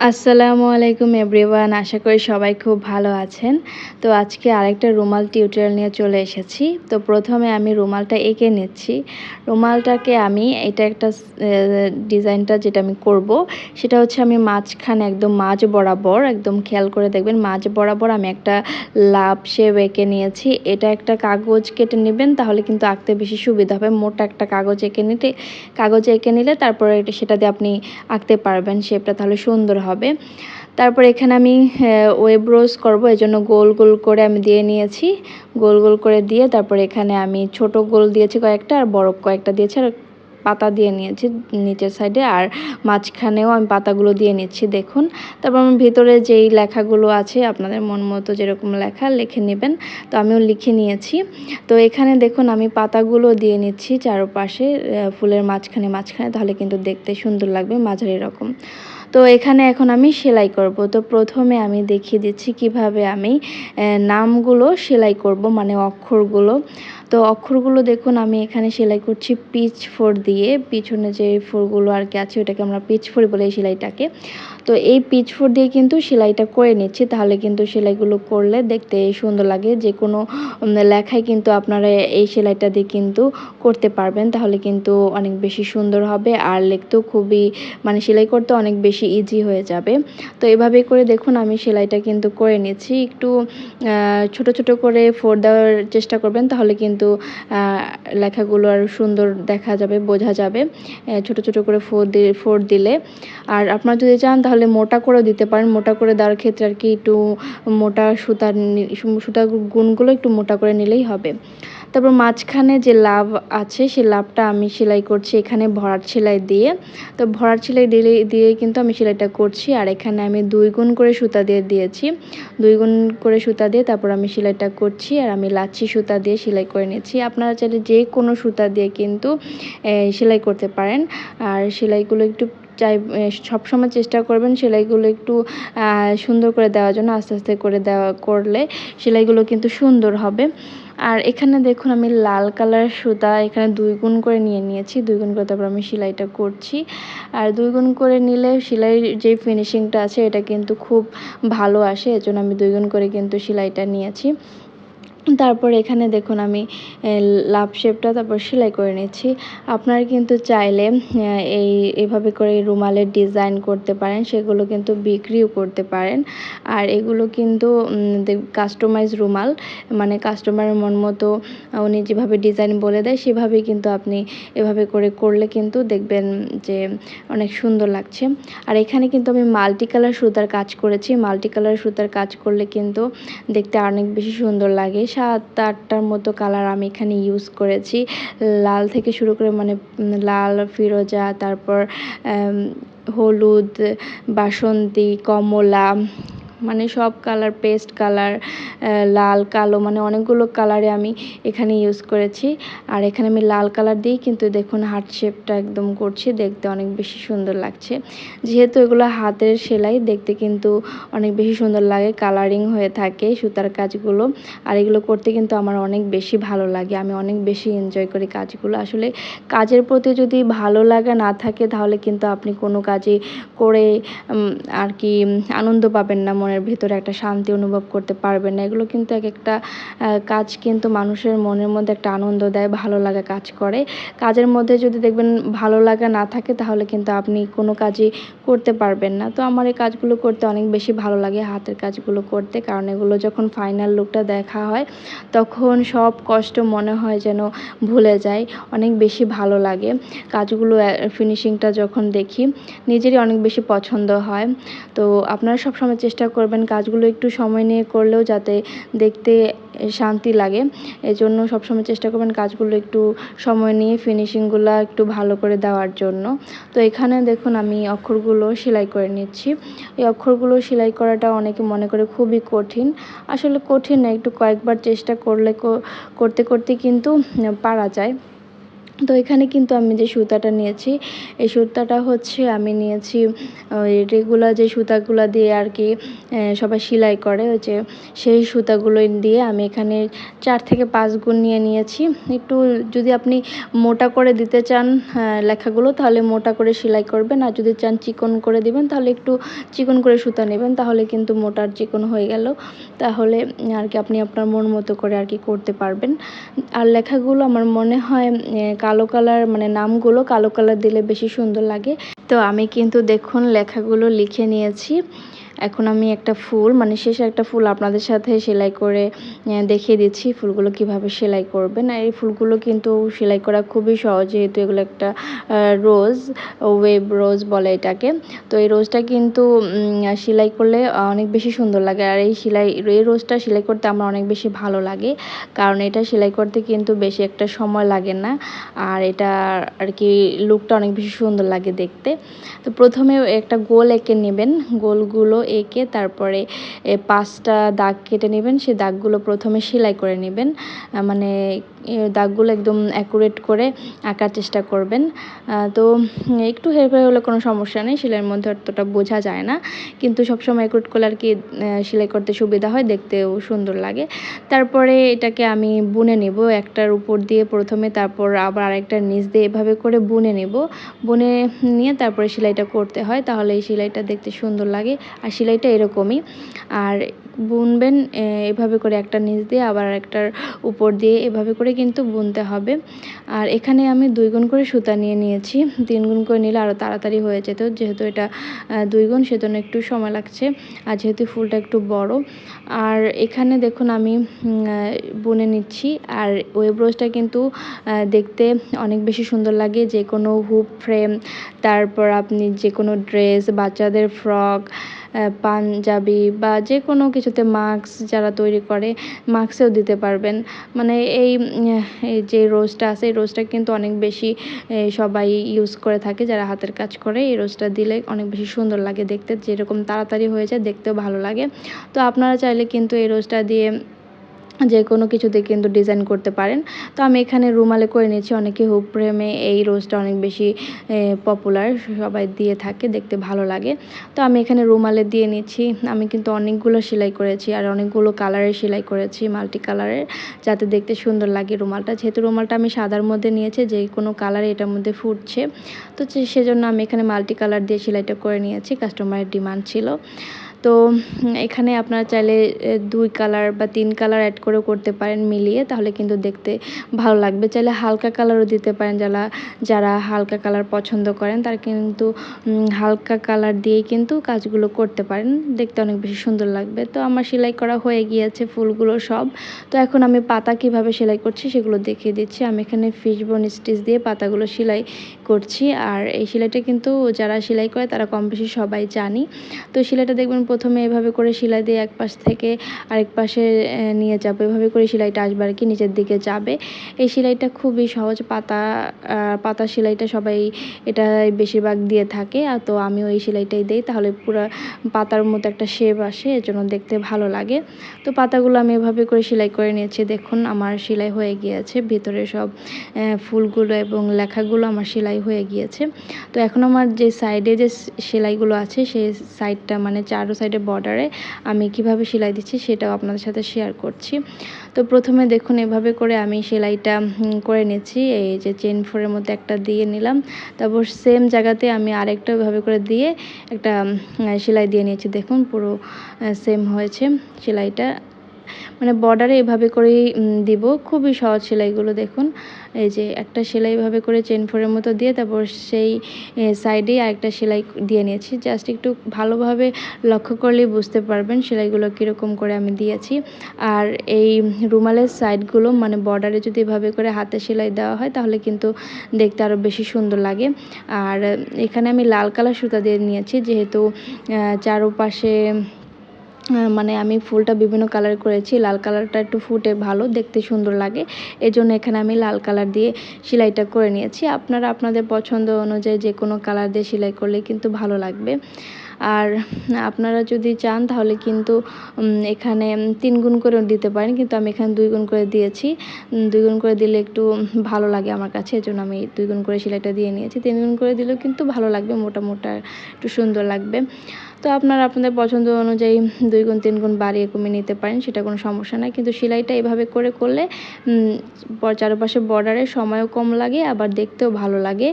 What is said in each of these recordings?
আসসালামু আলাইকুম এভরিওয়ান, আশা করি সবাই খুব ভালো আছেন। তো আজকে আরেকটা রুমাল টিউটোরিয়াল নিয়ে চলে এসেছি। তো প্রথমে আমি রুমালটা এঁকে নিচ্ছি। রুমালটাকে আমি, এটা একটা ডিজাইনটা যেটা আমি করব, সেটা হচ্ছে আমি মাঝখানে একদম মাঝ বরাবর, একদম খেয়াল করে দেখবেন, মাঝ বরাবর আমি একটা লাভ শেপ এঁকে নিয়েছি। এটা একটা কাগজ কেটে নেবেন, তাহলে কিন্তু আঁকতে বেশি সুবিধা হবে। মোটা একটা কাগজ এঁকে নিতে, কাগজ এঁকে নিলে তারপরে সেটা দিয়ে আপনি আঁকতে পারবেন শেপটা, তাহলে সুন্দর হবে। তারপর এখানে আমি ওয়েব রোজ করব এই জন্য গোল গোল করে আমি দিয়ে নিয়েছি। গোল গোল করে দিয়ে তারপর এখানে আমি ছোট গোল দিয়েছি কয়েকটা, আর বড় কয়েকটা দিয়েছি, আর পাতা দিয়ে নিয়েছি নিচের সাইডে আর মাঝখানেও আমি পাতাগুলো দিয়ে নিচ্ছি, দেখুন। তারপর আমার ভিতরে যেই লেখাগুলো আছে, আপনাদের মন মতো যেরকম লেখা, লিখে নেবেন। তো আমিও লিখে নিয়েছি। তো এখানে দেখুন, আমি পাতাগুলো দিয়ে নিচ্ছি চারপাশে ফুলের মাঝখানে মাঝখানে, তাহলে কিন্তু দেখতে সুন্দর লাগবে, মাঝারি রকম। তো এখানে এখন আমি সেলাই করব। তো প্রথমে আমি দেখিয়ে দিচ্ছি কীভাবে আমি নামগুলো সেলাই করব মানে অক্ষরগুলো। তো অক্ষরগুলো দেখুন, আমি এখানে সেলাই করছি পিচ ফোর দিয়ে। পিছনে যে ফোরগুলো আর কি আছে, ওটাকে আমরা পিচ ফোর বলে সেলাইটাকে। তো এই পিচ ফোর দিয়ে কিন্তু সেলাইটা করে নিচ্ছি। তাহলে কিন্তু সেলাইগুলো করলে দেখতে সুন্দর লাগে। যে কোনো লেখায় কিন্তু আপনারা এই সেলাইটা দিয়ে কিন্তু করতে পারবেন। তাহলে কিন্তু অনেক বেশি সুন্দর হবে আর লিখতেও খুবই মানে সেলাই করতে অনেক বেশি ইজি হয়ে যাবে। তো এভাবে করে দেখুন আমি সেলাইটা কিন্তু করে নিচ্ছি। একটু ছোট ছোট করে ফোর দেওয়ার চেষ্টা করবেন। তাহলে কিন্তু লেখাগুলো আর সুন্দর দেখা যাবে, বোঝা যাবে। ছোট ছোট করে ফোর দিয়ে ফোর দিলে। আর আপনারা যদি চান তাহলে মোটা করেও দিতে পারেন। মোটা করে দেওয়ার ক্ষেত্রে আর কি একটু মোটা সুতার সুতার গুণগুলো একটু মোটা করে নিলেই হবে। তারপর মাঝখানে যে লাভ আছে সেই লাভটা আমি সেলাই করছি এখানে ভরাট সেলাই দিয়ে। তো ভরাট সেলাই দিলে, দিয়ে কিন্তু আমি সেলাইটা করছি। আর এখানে আমি দুই গুণ করে সুতা দিয়ে দিয়েছি। দুই গুণ করে সুতা দিয়ে তারপর আমি সেলাইটা করছি আর আমি লাচ্ছি সুতা দিয়ে সেলাই করে নিয়েছি। আপনারা চাইলে যে কোনো সুতা দিয়ে কিন্তু সেলাই করতে পারেন। আর সেলাইগুলো একটু চাই সবসময় চেষ্টা করবেন সেলাইগুলো একটু সুন্দর করে দেওয়ার জন্য, আস্তে আস্তে করে দেওয়া, করলে সেলাইগুলো কিন্তু সুন্দর হবে। আর এখানে দেখুন আমি লাল কালার সুতা এখানে দুই গুণ করে নিয়ে নিয়েছি, দুই গুণ করে তারপর আমি সেলাইটা করছি। আর দুই গুণ করে নিলে সেলাইয়ের যে ফিনিশিংটা আছে, এটা কিন্তু খুব ভালো আসে এজন্য আমি দুই গুণ করে কিন্তু সেলাইটা নিয়েছি। তারপর এখানে দেখুন আমি লাভ শেপটা তারপর সেলাই করে নিচ্ছি। আপনারা কিন্তু চাইলে এই, এভাবে করে রুমালের ডিজাইন করতে পারেন, সেগুলো কিন্তু বিক্রিও করতে পারেন। আর এগুলো কিন্তু কাস্টমাইজ রুমাল মানে কাস্টমারের মন মতো উনি যেভাবে ডিজাইন বলে দেয়, সেভাবেই কিন্তু আপনি এভাবে করে করলে কিন্তু দেখবেন যে অনেক সুন্দর লাগছে। আর এখানে কিন্তু আমি মাল্টি কালার সুতার কাজ করেছি। মাল্টি কালার সুতার কাজ করলে কিন্তু দেখতে অনেক বেশি সুন্দর লাগে। সাত আটটার মতো কালার আমি এখানে ইউজ করেছি। লাল থেকে শুরু করে মানে লাল, ফিরোজা, তারপর হলুদ, বাসন্তী, কমলা মানে সব কালার পেস্ট কালার লাল, কালো মানে অনেকগুলো কালারে আমি এখানে ইউজ করেছি। আর এখানে আমি লাল কালার দিয়েই কিন্তু দেখুন হার্ট শেপটা একদম করছি, দেখতে অনেক বেশি সুন্দর লাগছে। যেহেতু এগুলো হাতের সেলাই, দেখতে কিন্তু অনেক বেশি সুন্দর লাগে কালারিং হয়ে থাকে সুতার কাজগুলো। আর এগুলো করতে কিন্তু আমার অনেক বেশি ভালো লাগে, আমি অনেক বেশি এনজয় করি কাজগুলো। আসলে কাজের প্রতি যদি ভালো লাগা না থাকে, তাহলে কিন্তু আপনি কোনো কাজই করে আর কি আনন্দ পাবেন না মনের ভিতরে একটা শান্তি অনুভব করতে পারবেন না। এগুলো কিন্তু এক একটা কাজ কিন্তু মানুষের মনের মধ্যে একটা আনন্দ দেয়, ভালো লাগা কাজ করে। কাজের মধ্যে যদি দেখবেন ভালো লাগা না থাকে, তাহলে কিন্তু আপনি কোনো কাজই করতে পারবেন না। তো আমার এই কাজগুলো করতে অনেক বেশি ভালো লাগে, হাতের কাজগুলো করতে। কারণ এগুলো যখন ফাইনাল লুকটা দেখা হয়, তখন সব কষ্ট মনে হয় যেন ভুলে যায়, অনেক বেশি ভালো লাগে। কাজগুলো ফিনিশিংটা যখন দেখি, নিজেরই অনেক বেশি পছন্দ হয়। তো আপনারা সবসময় চেষ্টা করবেন, কাজগুলো একটু সময় নিয়ে করলেও যাতে দেখতে শান্তি লাগে। এজন্য সবসময় চেষ্টা করবেন কাজগুলো একটু সময় নিয়ে ফিনিশিংগুলো একটু ভালো করে দেওয়ার জন্য। তো এখানে দেখুন আমি অক্ষরগুলো সেলাই করে নিচ্ছি। এই অক্ষরগুলো সেলাই করাটা অনেকে মনে করে খুবই কঠিন। আসলে কঠিন না, একটু কয়েকবার চেষ্টা করলে করতে করতে কিন্তু পারা যায়। তো এখানে কিন্তু আমি যে সুতাটা নিয়েছি, এই সুতাটা হচ্ছে আমি নিয়েছি রেগুলার যে সুতাগুলো দিয়ে আর কি সবাই সেলাই করে, ওই যে সেই সুতাগুলো দিয়ে আমি এখানে চার থেকে পাঁচ গুণ নিয়ে নিয়েছি। একটু যদি আপনি মোটা করে দিতে চান লেখাগুলো, তাহলে মোটা করে সেলাই করবেন, আর যদি চান চিকন করে দিবেন, তাহলে একটু চিকন করে সুতা নেবেন, তাহলে কিন্তু মোটার চিকন হয়ে গেল। তাহলে আর কি আপনি আপনার মন মতো করে আর কি করতে পারবেন। আর লেখাগুলো আমার মনে হয় কালো কালার মানে নামগুলো কালো কালার দিলে বেশি সুন্দর লাগে। তো আমি কিন্তু দেখুন লেখাগুলো লিখে নিয়েছি। এখন আমি একটা ফুল মানে শেষে একটা ফুল আপনাদের সাথে সেলাই করে দেখিয়ে দিচ্ছি ফুলগুলো কীভাবে সেলাই করবেন। আর এই ফুলগুলো কিন্তু সেলাই করা খুবই সহজ, যেহেতু এগুলো একটা রোজ, ওয়েব রোজ বলে এটাকে। তো এই রোজটা কিন্তু সেলাই করলে অনেক বেশি সুন্দর লাগে। আর এই সেলাই, এই রোজটা সেলাই করতে আমার অনেক বেশি ভালো লাগে। কারণ এটা সেলাই করতে কিন্তু বেশি একটা সময় লাগে না। আর এটা আর কি লুকটা অনেক বেশি সুন্দর লাগে দেখতে। তো প্রথমে একটা গোল এঁকে নেবেন। গোলগুলো এঁকে তারপরে পাঁচটা দাগ কেটে নেবেন, সেই দাগগুলো প্রথমে সেলাই করে নেবেন। মানে দাগগুলো একদম অ্যাকুরেট করে আঁকার চেষ্টা করবেন। তো একটু হেরফের হলে কোনো সমস্যা নেই, সেলাইয়ের মধ্যে অতটা বোঝা যায় না। কিন্তু সবসময় অ্যাকুরেট করলে আর কি সেলাই করতে সুবিধা হয়, দেখতেও সুন্দর লাগে। তারপরে এটাকে আমি বুনে নেব, একটার উপর দিয়ে প্রথমে, তারপর আবার আরেকটার নিচ দিয়ে এভাবে করে বুনে নেব। বুনে নিয়ে তারপরে সেলাইটা করতে হয়, তাহলে এই সেলাইটা দেখতে সুন্দর লাগে, আর সেলাইটা এরকমই। আর বুনবেন এভাবে করে একটা নিচ দিয়ে আবার একটার উপর দিয়ে এভাবে করে কিন্তু বুনতে হবে। আর এখানে আমি দুই গুণ করে সুতা নিয়ে নিয়েছি। তিন গুণ করে নিলে আরও তাড়াতাড়ি হয়ে যেত, যেহেতু এটা দুই গুণ সেজন্য একটু সময় লাগছে। আর যেহেতু ফুলটা একটু বড়। আর এখানে দেখুন আমি বুনে নিচ্ছি। আর ওয়েব রোজটা কিন্তু দেখতে অনেক বেশি সুন্দর লাগে। যে কোনো হুপ, ফ্রেম, তারপর আপনি যে কোনো ড্রেস, বাচ্চাদের ফ্রক পাঞ্জাবি বা যে কোনো কিছুতে মাস্ক যারা তৈরি করে, মাস্কেও দিতে পারবেন। মানে এই যে রোজটা আছে, এই রোজটা কিন্তু অনেক বেশি সবাই ইউজ করে থাকে, যারা হাতের কাজ করে, এই রোজটা দিলে অনেক বেশি সুন্দর লাগে দেখতে। যেরকম তাড়াতাড়ি হয়ে যায়, দেখতেও ভালো লাগে। তো আপনারা চাইলে কিন্তু এই রোজটা দিয়ে যে কোনো কিছুতে কিন্তু ডিজাইন করতে পারেন। তো আমি এখানে রুমালে করে নিয়েছি। অনেকে হুপ ফ্রেমে এই রোজটা অনেক বেশি পপুলার সবাই দিয়ে থাকে, দেখতে ভালো লাগে। তো আমি এখানে রুমালে দিয়ে নিচ্ছি। আমি কিন্তু অনেকগুলো সেলাই করেছি আর অনেকগুলো কালারের সেলাই করেছি মাল্টি কালারের যাতে দেখতে সুন্দর লাগে রুমালটা। যেহেতু রুমালটা আমি সাদার মধ্যে নিয়েছি, যে কোনো কালার এটার মধ্যে ফুটছে। তো সেজন্য আমি এখানে মাল্টি কালার দিয়ে সেলাইটা করে নিয়েছি। কাস্টমারের ডিমান্ড ছিল। তো এখানে আপনারা চাইলে দুই কালার বা তিন কালার অ্যাড করেও করতে পারেন মিলিয়ে, তাহলে কিন্তু দেখতে ভালো লাগবে। চাইলে হালকা কালারও দিতে পারেন যারা যারা হালকা কালার পছন্দ করেন, তারা কিন্তু হালকা কালার দিয়েই কিন্তু কাজগুলো করতে পারেন। দেখতে অনেক বেশি সুন্দর লাগবে। তো আমার সেলাই করা হয়ে গিয়েছে ফুলগুলো সব। তো এখন আমি পাতা কীভাবে সেলাই করছি সেগুলো দেখিয়ে দিচ্ছি। আমি এখানে ফিশবোন স্টিচ দিয়ে পাতাগুলো সেলাই করছি। আর এই সেলাইটা কিন্তু যারা সেলাই করে তারা কম বেশি সবাই জানি। তো সেলাইটা দেখবেন প্রথমে এভাবে করে সেলাই দিয়ে এক পাশ থেকে আরেক পাশে নিয়ে যাব। এভাবে করে সেলাইটা আসবে আর কি নিচের দিকে যাবে। এই সেলাইটা খুবই সহজ। পাতা পাতা সেলাইটা সবাই এটা বেশিরভাগ দিয়ে থাকে। আর তো আমি ওই সেলাইটাই দিই। তাহলে পুরো পাতার মতো একটা শেপ আসে। এর জন্য দেখতে ভালো লাগে। তো পাতাগুলো আমি এভাবে করে সেলাই করে নিয়েছি। দেখুন, আমার সেলাই হয়ে গিয়েছে। ভিতরে সব ফুলগুলো এবং লেখাগুলো আমার সেলাই হয়ে গিয়েছে। তো এখন আমার যে সাইডে যে সেলাইগুলো আছে সেই সাইডটা মানে চারো সাইডে বর্ডারে আমি কীভাবে সেলাই দিচ্ছি সেটাও আপনাদের সাথে শেয়ার করছি। তো প্রথমে দেখুন এভাবে করে আমি সেলাইটা করে নিচ্ছি। এই যে চেন ফোরের মধ্যে একটা দিয়ে নিলাম। তারপর সেম জায়গাতে আমি আরেকটা এভাবে করে দিয়ে একটা সেলাই দিয়ে নিয়েছি। দেখুন পুরো সেম হয়েছে সেলাইটা। মানে বর্ডারে এভাবে করেই দিব। খুবই সহজ সেলাইগুলো দেখুন। এই যে একটা সেলাই এভাবে করে চেন ফোরের মতো দিয়ে তারপর সেই সাইডেই আরেকটা সেলাই দিয়ে নিয়েছি। জাস্ট একটু ভালোভাবে লক্ষ্য করলেই বুঝতে পারবেন সেলাইগুলো কীরকম করে আমি দিয়েছি। আর এই রুমালের সাইডগুলো মানে বর্ডারে যদি এভাবে করে হাতে সেলাই দেওয়া হয় তাহলে কিন্তু দেখতে আরও বেশি সুন্দর লাগে। আর এখানে আমি লাল কালার সুতা দিয়ে নিয়েছি যেহেতু চারোপাশে মানে আমি ফুলটা বিভিন্ন কালার করেছি। লাল কালারটা একটু ফুটে ভালো, দেখতে সুন্দর লাগে। এই জন্য এখানে আমি লাল কালার দিয়ে সেলাইটা করে নিয়েছি। আপনারা আপনাদের পছন্দ অনুযায়ী যে কোনো কালার দিয়ে সেলাই করলে কিন্তু ভালো লাগবে। আর আপনারা যদি চান তাহলে কিন্তু এখানে তিন গুণ করেও দিতে পারেন। কিন্তু আমি এখানে দুই গুণ করে দিয়েছি। দুই গুণ করে দিলে একটু ভালো লাগে আমার কাছে। এজন্য আমি দুই গুণ করে সেলাইটা দিয়ে নিয়েছি। তিন গুণ করে দিলেও কিন্তু ভালো লাগবে, মোটা মোটা একটু সুন্দর লাগবে। তো আপনারা আপনাদের পছন্দ অনুযায়ী দুই গুণ, তিন গুণ বাড়িয়ে কমিয়ে নিতে পারেন, সেটা কোনো সমস্যা নাই। কিন্তু সেলাইটা এভাবে করে করলে চারপাশে বর্ডারে সময়ও কম লাগে, আবার দেখতেও ভালো লাগে।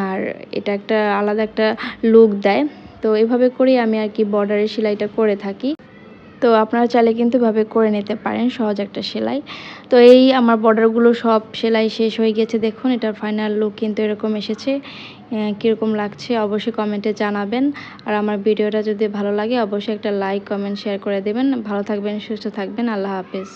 আর এটা একটা আলাদা একটা লুক দেয়। তো এভাবে করেই আমি আর কি বর্ডারের সেলাইটা করে থাকি। তো আপনারা চাইলে কিন্তু এভাবে করে নিতে পারেন, সহজ একটা সেলাই। তো এই আমার বর্ডারগুলো সব সেলাই শেষ হয়ে গেছে, দেখুন, এটার ফাইনাল লুক কিন্তু এরকম এসেছে। কীরকম লাগছে অবশ্যই কমেন্টে জানাবেন। আর আমার ভিডিওটা যদি ভালো লাগে, অবশ্যই একটা লাইক কমেন্ট শেয়ার করে দেবেন। ভালো থাকবেন, সুস্থ থাকবেন, আল্লাহ হাফেজ।